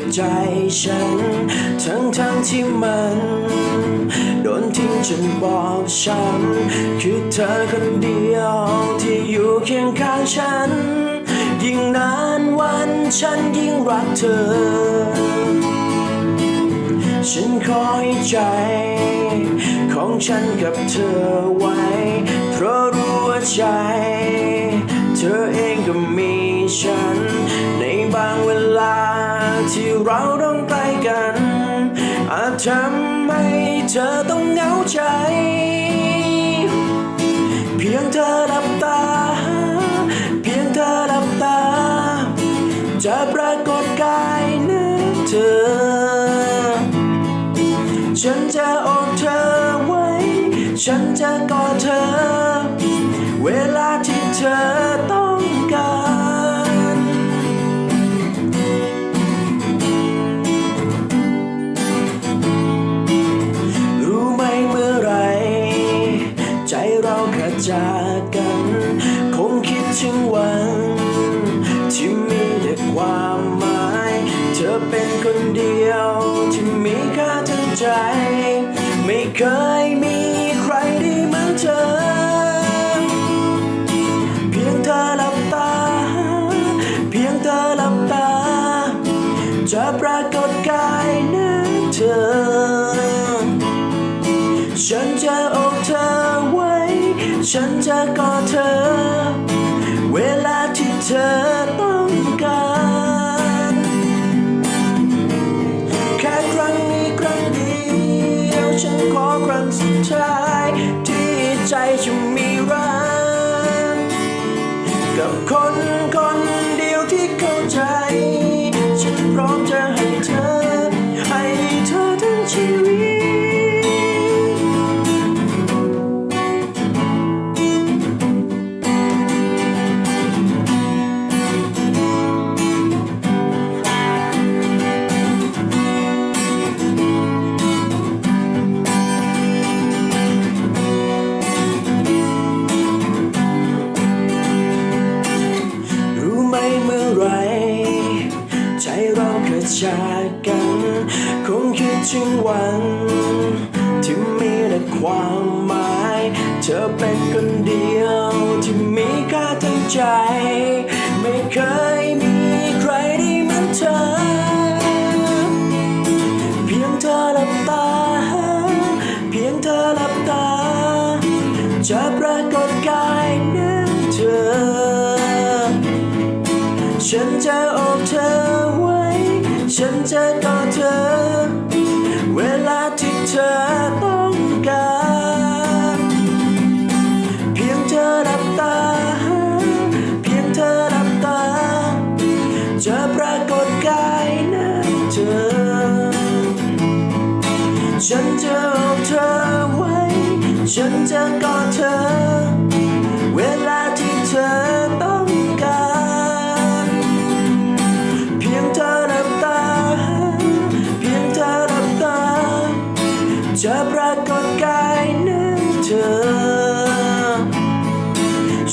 บใจฉัน ทั้งทั้งที่มัน โดนทิ้งจนบอกฉัน คือเธอคนเดียวที่อยู่เคียงข้างฉัน ยิ่งนานวันฉันยิ่งรักเธอ ฉันขอให้ใจ ของฉันกับเธอไว้ เพราะรู้ว่าใจ เธอเองก็มีฉัน เราต้องไกลกัน อาจทำให้เธอต้องเหงาใจ เพียงเธอหลับตา เพียงเธอหลับตา จะปรากฏกายหน้าเธอ ฉันจะโอบเธอไว้ ฉันจะกอดเธอ เวลาที่เธอต้อง จากกัน คงคิดถึงวัน ที่มีแต่ความหมาย เธอเป็นคนเดียว ที่มีค่าทั้งใจ ไม่เคยมีใครได้เหมือนเธอ เพียงเธอหลับตา เพียงเธอหลับตา จะปรากฏกายหน้าเธอ ฉันจะอบเธอ ฉันจะกอดเธอ เวลาที่เธอต้องการ แค่ครั้งนี้ครั้งเดียวฉันขอครั้งสุดท้าย ที่ใจจะมีรักกับคนคนเดียวที่เข้าใจ ฉันพร้อม เคยจากกัน คงคิดถึงวัน ที่มีแต่ความหมาย เธอเป็นคนเดียว ที่มีค่าทั้งใจ ไม่เคยมีใครได้เหมือนเธอ เพียงเธอหลับตา เพียงเธอหลับตา จะปรากฏกายหน้าเธอ ฉันจะอบเธอ ฉันจะกอเธอ เวลาที่เธอต้องการ เพียงเธอหลับตา เพียงเธอหลับตา จะปรากฏกายหน้าเธอ ฉันจะโอบเธอไว้ ฉันจะกอดเธอ เวลาที่เธอต้อง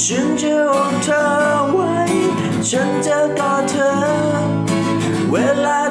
ฉันจะอบเธอไว้ ฉันจะกอดเธอ เวลา